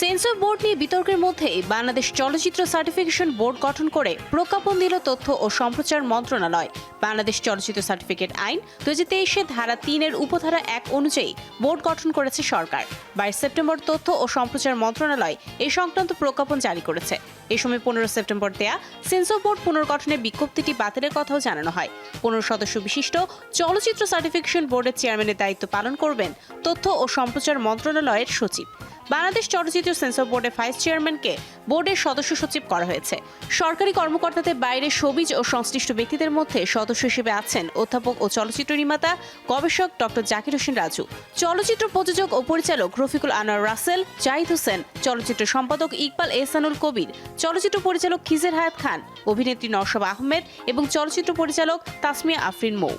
Censor board নিয়ে বিতর্কের মধ্যে বাংলাদেশ চলচ্চিত্র সার্টিফিকেশন বোর্ড গঠন করে প্রজ্ঞাপন দিল তথ্য ও সম্প্রচার মন্ত্রণালয়। বাংলাদেশ চলচ্চিত্র সার্টিফিকেট আইন দু হাজার তেইশে ধারা তিনের উপধারা এক অনুযায়ী বোর্ড গঠন করেছে সরকার। বাইশ সেপ্টেম্বর তথ্য ও সম্প্রচার মন্ত্রণালয় এ সংক্রান্ত প্রজ্ঞাপন জারি করেছে। এ সময় পনেরো সেপ্টেম্বর দেয়া সেন্সর বোর্ড পুনর্গঠনের বিজ্ঞপ্তিটি বাতিলের কথাও জানানো হয়। পনেরো সদস্য বিশিষ্ট চলচ্চিত্র সার্টিফিকেশন বোর্ডের চেয়ারম্যানের দায়িত্ব পালন করবেন তথ্য ও সম্প্রচার মন্ত্রণালয়ের সচিব। বাংলাদেশ চলচ্চিত্র সেন্সর বোর্ডের ভাইস চেয়ারম্যানকে বোর্ডের সদস্য সচিব করা হয়েছে। সরকারি কর্মকর্তাদের বাইরে সবিজ ও সংশ্লিষ্ট ব্যক্তিদের মধ্যে সদস্য হিসেবে আছেন অধ্যাপক ও চলচ্চিত্র নির্মাতা, গবেষক ডক্টর জাকির হোসেন রাজু। চলচ্চিত্র প্রযোজক ও পরিচালক রফিকুল আনোয়ার রাসেল, জাহিদ হোসেন, চলচ্চিত্র সম্পাদক ইকবাল এহসানুল কবির, চলচ্চিত্র পরিচালক খিজের হায়াত খান, অভিনেত্রী নরসব আহমেদ এবং চলচ্চিত্র পরিচালক তাসমিয়া আফরিন মৌ।